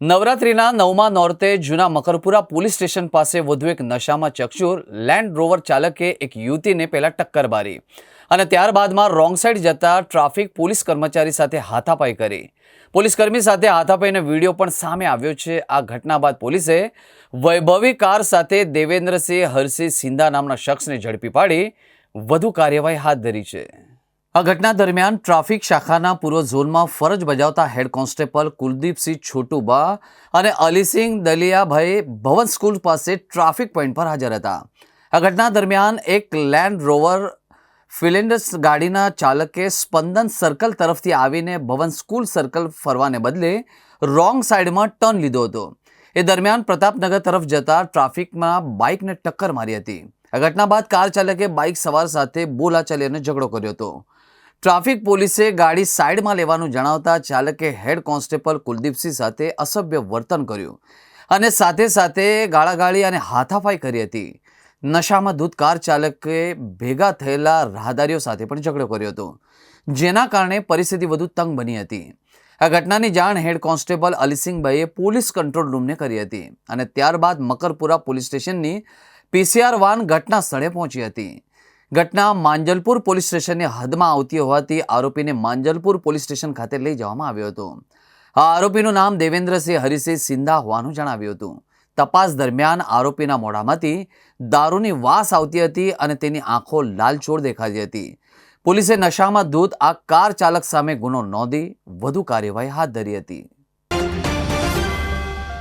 નવરાત્રિના નવમા નોરતે જૂના મકરપુરા પોલીસ સ્ટેશન પાસે વધુ એક નશામાં ચકચૂર લેન્ડ રોવર ચાલકે એક યુવતીને પહેલાં ટક્કર મારી અને ત્યારબાદમાં રોંગ સાઈડ જતા ટ્રાફિક પોલીસ કર્મચારી સાથે હાથાપાઈ કરી. પોલીસકર્મી સાથે હાથાપાઈનો વીડિયો પણ સામે આવ્યો છે. આ ઘટના બાદ પોલીસે વૈભવી કાર સાથે દેવેન્દ્રસિંહ હરસિંહ સિંધા નામના શખ્સને ઝડપી પાડી વધુ કાર્યવાહી હાથ ધરી છે. આ ઘટના દરમિયાન ટ્રાફિક શાખાના પૂર્વ ઝોનમાં ફરજ બજાવતા હેડ કોન્સ્ટેબલ કુલદીપસિંહ છોટુબા અને અલીસિંહ દલિયાભાઈ ભવન સ્કૂલ પાસે ટ્રાફિક પોઈન્ટ પર હાજર હતા. આ ઘટના દરમિયાન એક લેન્ડ રોવર ફિલેન્ડર્સ ગાડીના ચાલકે સ્પંદન સર્કલ તરફથી આવીને ભવન સ્કૂલ સર્કલ ફરવાને બદલે રોંગ સાઈડમાં ટર્ન લીધો હતો. એ દરમિયાન પ્રતાપનગર તરફ જતા ટ્રાફિકમાં બાઇકને ટક્કર મારી હતી. આ ઘટના બાદ કાર ચાલકે બાઇક સવાર સાથે બોલાચાલી અને ઝઘડો કર્યો હતો. ટ્રાફિક પોલીસે ગાડી સાઈડમાં લેવાનું જણાવતા ચાલકે હેડ કોન્સ્ટેબલ કુલદીપસિંહ સાથે અસભ્ય વર્તન કર્યું અને સાથે સાથે ગાળાગાળી અને હાથાફાઈ કરી હતી. નશામાં ધૂત કાર ચાલકે ભેગા થયેલા રાહદારીઓ સાથે પણ ઝઘડો કર્યો હતો, જેના કારણે પરિસ્થિતિ વધુ તંગ બની હતી. આ ઘટનાની જાણ હેડ કોન્સ્ટેબલ અલીસિંહભાઈએ પોલીસ કંટ્રોલ રૂમને કરી હતી અને ત્યારબાદ મકરપુરા પોલીસ સ્ટેશનની પીસીઆર વાન ઘટના સ્થળે પહોંચી હતી. ઘટના માંજલપુર પોલીસ સ્ટેશનની હદમાં આવતી હોવાથી આરોપીને માંજલપુર પોલીસ સ્ટેશન ખાતે લઈ જવામાં આવ્યો હતો. આ આરોપીનું નામ દેવેન્દ્રસિંહ હરિસિંહ સિંધા હોવાનું જણાવ્યું હતું. તપાસ દરમિયાન આરોપીના મોઢામાંથી દારૂની વાસ આવતી હતી અને તેની આંખો લાલચોળ દેખાતી હતી. પોલીસે નશામાં ધૂત આ કાર ચાલક સામે ગુનો નોંધી વધુ કાર્યવાહી હાથ ધરી હતી.